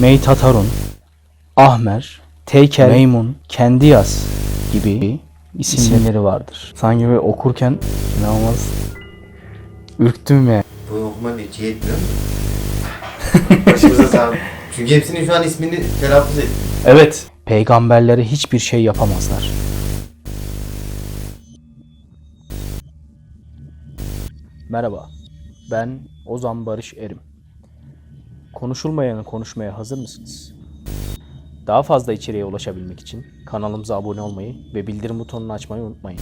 Meytatarun, Ahmer, Teykel, Meymun, Kendiyas gibi isimleri vardır. Sanki böyle okurken inanılmaz ürktüm ya. Bu okuma bir şey etmiyor mu? Başımıza sağlık. Çünkü hepsinin şu an ismini telaffuz ettim. Evet. Peygamberlere hiçbir şey yapamazlar. Merhaba. Ben Ozan Barış Erim. Konuşulmayanı konuşmaya hazır mısınız? Daha fazla içeriğe ulaşabilmek için kanalımıza abone olmayı ve bildirim butonunu açmayı unutmayın.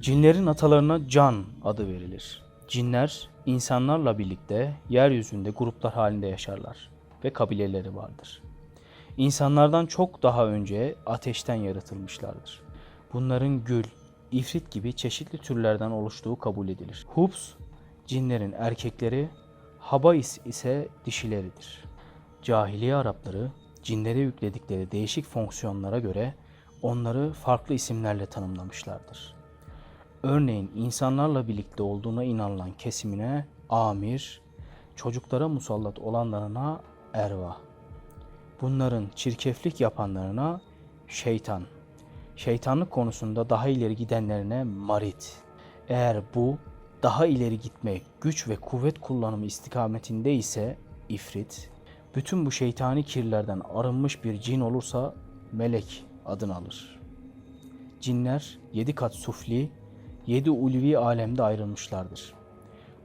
Cinlerin atalarına can adı verilir. Cinler insanlarla birlikte yeryüzünde gruplar halinde yaşarlar ve kabileleri vardır. İnsanlardan çok daha önce ateşten yaratılmışlardır. Bunların gül, ifrit gibi çeşitli türlerden oluştuğu kabul edilir. Hubs, cinlerin erkekleri, Habais ise dişileridir. Cahiliye Arapları cinlere yükledikleri değişik fonksiyonlara göre onları farklı isimlerle tanımlamışlardır. Örneğin insanlarla birlikte olduğuna inanılan kesimine amir, çocuklara musallat olanlarına ervah. Bunların çirkeflik yapanlarına şeytan, şeytanlık konusunda daha ileri gidenlerine marit. Eğer bu daha ileri gitmek, güç ve kuvvet kullanımı istikametinde ise ifrit, bütün bu şeytani kirlerden arınmış bir cin olursa melek adını alır. Cinler yedi kat sufli, yedi ulvi alemde ayrılmışlardır.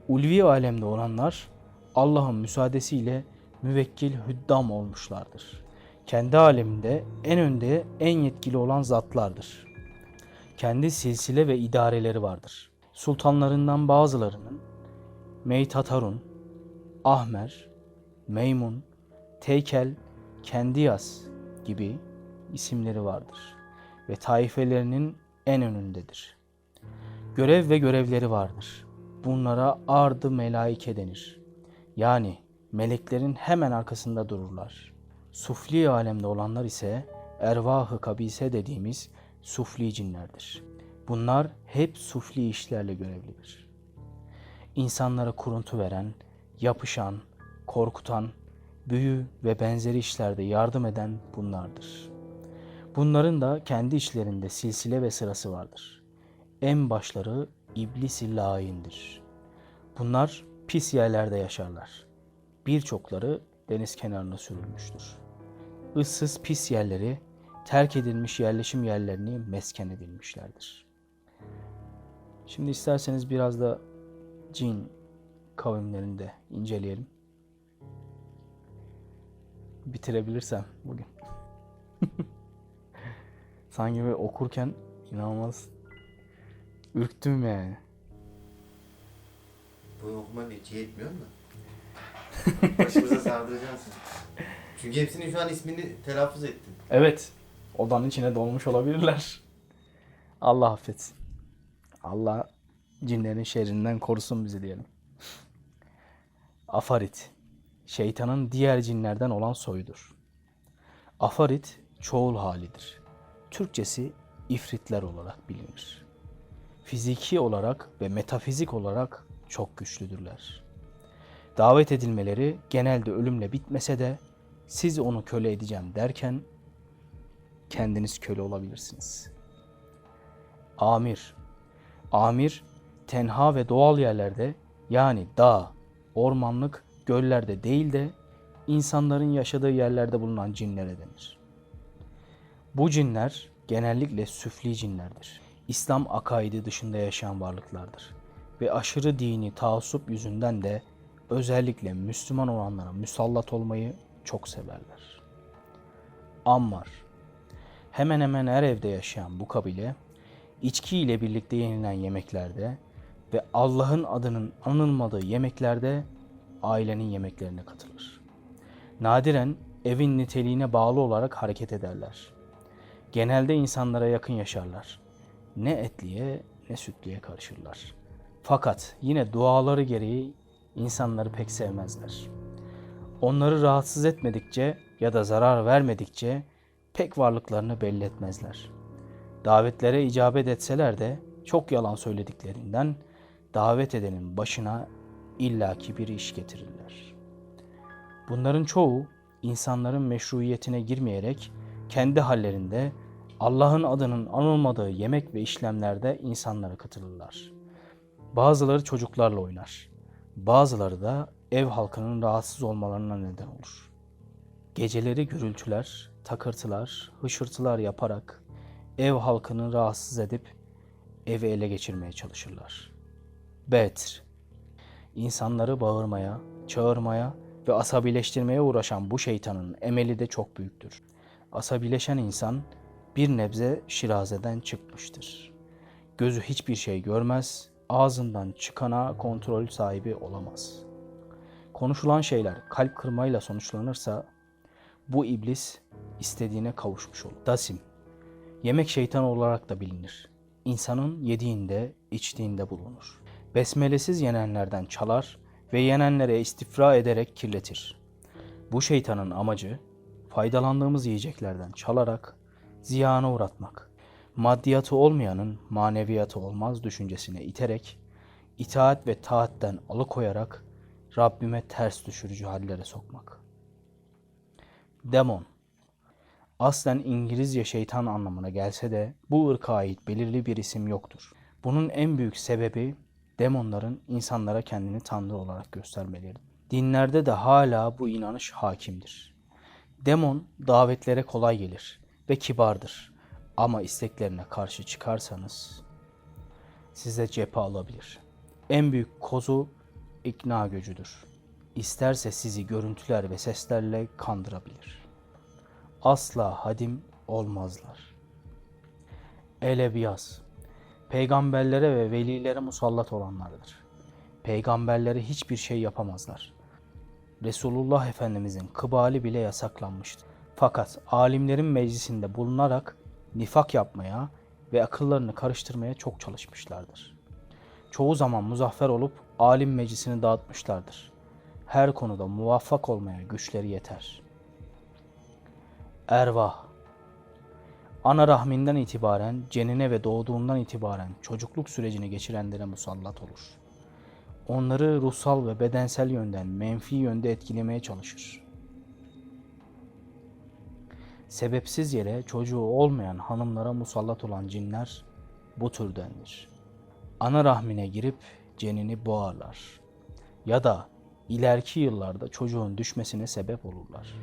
Ulvi alemde olanlar Allah'ın müsaadesiyle müvekkil hüddam olmuşlardır. Kendi aleminde en önde en yetkili olan zatlardır. Kendi silsile ve idareleri vardır. Sultanlarından bazılarının Meytatarun, Ahmer, Meymun, Teykel, Kendiyas gibi isimleri vardır ve taifelerinin en önündedir. Görev ve görevleri vardır. Bunlara ardı melaike denir. Yani meleklerin hemen arkasında dururlar. Sufli alemde olanlar ise ervahı kabise dediğimiz sufli cinlerdir. Bunlar hep sufli işlerle görevlidir. İnsanlara kuruntu veren, yapışan, korkutan, büyü ve benzeri işlerde yardım eden bunlardır. Bunların da kendi işlerinde silsile ve sırası vardır. En başları iblis-i laindir. Bunlar pis yerlerde yaşarlar. Birçokları deniz kenarına sürülmüştür. Issız pis yerleri, terk edilmiş yerleşim yerlerini mesken edilmişlerdir. Şimdi isterseniz biraz da cin kavimlerini de inceleyelim. Bitirebilirsem bugün. Sanki böyle okurken inanılmaz ürktüm yani. Bu okuma bir şey etmiyor mu? Başımıza sardıracaksın. Çünkü hepsinin şu an ismini telaffuz ettim. Evet. Odanın içine dolmuş olabilirler. Allah affetsin. Allah cinlerin şerrinden korusun bizi diyelim. Afarit. Şeytanın diğer cinlerden olan soyudur. Afarit çoğul halidir. Türkçesi ifritler olarak bilinir. Fiziki olarak ve metafizik olarak çok güçlüdürler. Davet edilmeleri genelde ölümle bitmese de siz onu köle edeceğim derken kendiniz köle olabilirsiniz. Amir. Amir tenha ve doğal yerlerde yani dağ, ormanlık, göllerde değil de insanların yaşadığı yerlerde bulunan cinlere denir. Bu cinler genellikle süfli cinlerdir. İslam akaidi dışında yaşayan varlıklardır. Ve aşırı dini taassup yüzünden de özellikle Müslüman olanlara musallat olmayı çok severler. Ammar Hemen hemen her evde yaşayan bu kabile içki ile birlikte yenilen yemeklerde ve Allah'ın adının anılmadığı yemeklerde ailenin yemeklerine katılır. Nadiren evin niteliğine bağlı olarak hareket ederler. Genelde insanlara yakın yaşarlar. Ne etliye ne sütlüye karışırlar. Fakat yine duaları gereği insanları pek sevmezler. Onları rahatsız etmedikçe ya da zarar vermedikçe pek varlıklarını belli etmezler. Davetlere icabet etseler de çok yalan söylediklerinden davet edenin başına illaki bir iş getirirler. Bunların çoğu insanların meşruiyetine girmeyerek kendi hallerinde Allah'ın adının anılmadığı yemek ve işlemlerde insanlara katılırlar. Bazıları çocuklarla oynar. Bazıları da ev halkının rahatsız olmalarına neden olur. Geceleri gürültüler, takırtılar, hışırtılar yaparak ev halkını rahatsız edip evi ele geçirmeye çalışırlar. Betr İnsanları bağırmaya, çağırmaya ve asabileştirmeye uğraşan bu şeytanın emeli de çok büyüktür. Asabileşen insan bir nebze şirazeden çıkmıştır. Gözü hiçbir şey görmez, ağzından çıkana kontrol sahibi olamaz. Konuşulan şeyler kalp kırmayla sonuçlanırsa bu iblis istediğine kavuşmuş olur. Dasim Yemek şeytan olarak da bilinir. İnsanın yediğinde, içtiğinde bulunur. Besmelesiz yenenlerden çalar ve yenenlere istifra ederek kirletir. Bu şeytanın amacı faydalandığımız yiyeceklerden çalarak ziyana uğratmak. Maddiyatı olmayanın maneviyatı olmaz düşüncesine iterek, itaat ve taatten alıkoyarak Rabbime ters düşürücü hallere sokmak. Demon Aslen İngilizce şeytan anlamına gelse de bu ırka ait belirli bir isim yoktur. Bunun en büyük sebebi demonların insanlara kendini tanrı olarak göstermeleri. Dinlerde de hala bu inanış hakimdir. Demon davetlere kolay gelir ve kibardır. Ama isteklerine karşı çıkarsanız size cephe alabilir. En büyük kozu ikna gücüdür. İsterse sizi görüntüler ve seslerle kandırabilir. Asla hadim olmazlar. Elebiyaz Peygamberlere ve velilere musallat olanlardır. Peygamberlere hiçbir şey yapamazlar. Resulullah Efendimizin kıbali bile yasaklanmıştı. Fakat alimlerin meclisinde bulunarak nifak yapmaya ve akıllarını karıştırmaya çok çalışmışlardır. Çoğu zaman muzaffer olup alim meclisini dağıtmışlardır. Her konuda muvaffak olmaya güçleri yeter. Ervah Ana rahminden itibaren, cenine ve doğduğundan itibaren çocukluk sürecini geçirenlere musallat olur. Onları ruhsal ve bedensel yönden menfi yönde etkilemeye çalışır. Sebepsiz yere çocuğu olmayan hanımlara musallat olan cinler bu türdendir. Ana rahmine girip cenini boğarlar. Ya da ileriki yıllarda çocuğun düşmesine sebep olurlar.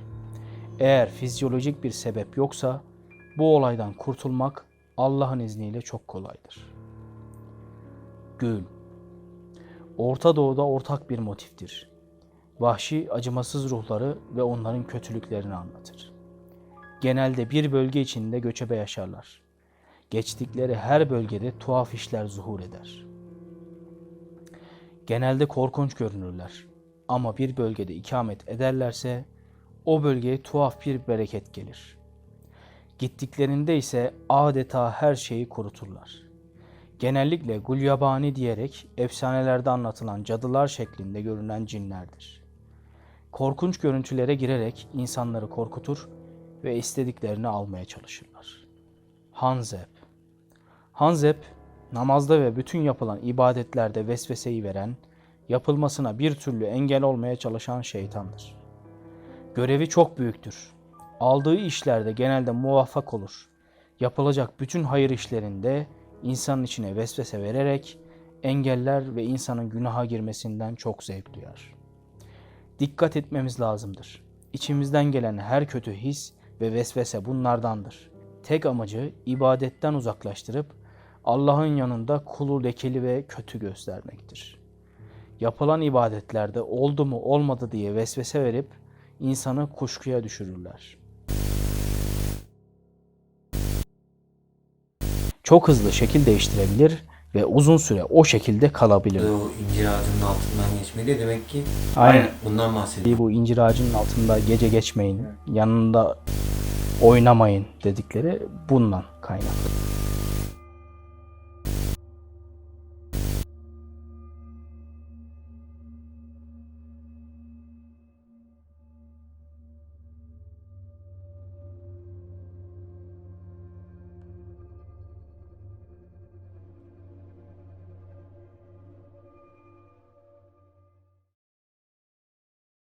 Eğer fizyolojik bir sebep yoksa bu olaydan kurtulmak Allah'ın izniyle çok kolaydır. Gül Orta Doğu'da ortak bir motiftir. Vahşi acımasız ruhları ve onların kötülüklerini anlatır. Genelde bir bölge içinde göçebe yaşarlar. Geçtikleri her bölgede tuhaf işler zuhur eder. Genelde korkunç görünürler ama bir bölgede ikamet ederlerse o bölgeye tuhaf bir bereket gelir. Gittiklerinde ise adeta her şeyi kuruturlar. Genellikle gulyabani diyerek efsanelerde anlatılan cadılar şeklinde görünen cinlerdir. Korkunç görüntülere girerek insanları korkutur ve istediklerini almaya çalışırlar. Hanzep Hanzep, namazda ve bütün yapılan ibadetlerde vesveseyi veren, yapılmasına bir türlü engel olmaya çalışan şeytandır. Görevi çok büyüktür. Aldığı işlerde genelde muvaffak olur. Yapılacak bütün hayır işlerinde insanın içine vesvese vererek engeller ve insanın günaha girmesinden çok zevk duyar. Dikkat etmemiz lazımdır. İçimizden gelen her kötü his ve vesvese bunlardandır. Tek amacı ibadetten uzaklaştırıp Allah'ın yanında kulu lekeli ve kötü göstermektir. Yapılan ibadetlerde oldu mu olmadı diye vesvese verip insanı kuşkuya düşürürler. Çok hızlı şekil değiştirebilir ve uzun süre o şekilde kalabilir. O incir ağacının altından geçmedi demek ki Aynen. bundan bahsediyor. Bu incir ağacının altında gece geçmeyin, yanında oynamayın dedikleri bundan kaynaklı.